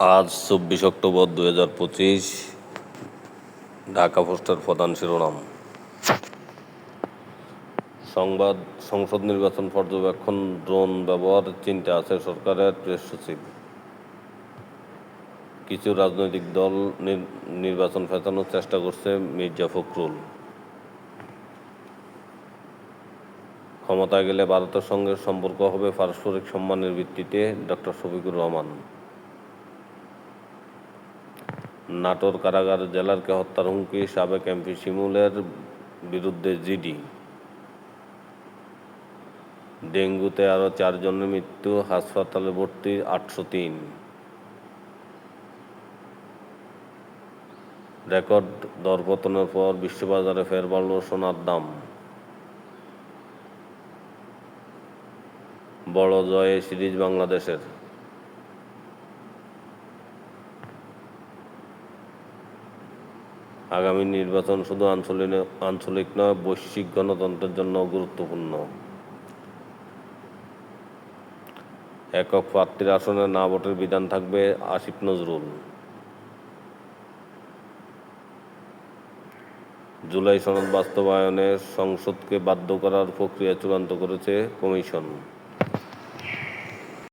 আজ চব্বিশ অক্টোবর দু হাজার পঁচিশ, ঢাকা পোস্টের প্রধান শিরোনাম। সংবাদ, সংসদ নির্বাচন পর্যবেক্ষণ, ড্রোন ব্যবহারের চিন্তা আছে সরকারের প্রেস সচিব। কিছু রাজনৈতিক দল নির- নির্বাচন ফেঁচানোর চেষ্টা করছে মির্জা ফখরুল। ক্ষমতায় গেলে ভারতের সঙ্গে সম্পর্ক হবে পারস্পরিক সম্মানের ভিত্তিতে, ডক্টর শফিকুর রহমান। নাটোর কারাগার জেলারকে হত্যার হুমকি সাবেক এমপি শিমুলের বিরুদ্ধে জিডি। ডেঙ্গুতে আরও চারজনের মৃত্যু, হাসপাতালে ভর্তি আটশো তিন। রেকর্ড দরপতনের পর বিশ্ববাজারে ফের বাড়ল সোনার দাম। বড় জয়ে সিরিজ বাংলাদেশের। আগামী নির্বাচন শুধু আঞ্চলিক আঞ্চলিক নয়, বৈশ্বিক গণতন্ত্রের জন্য গুরুত্বপূর্ণ। একক প্রার্থীর আসনে না ভোটের বিধান থাকবে আসিফ নজরুল। জুলাই সনদ বাস্তবায়নে সংসদকে বাধ্য করার প্রক্রিয়া চূড়ান্ত করেছে কমিশন।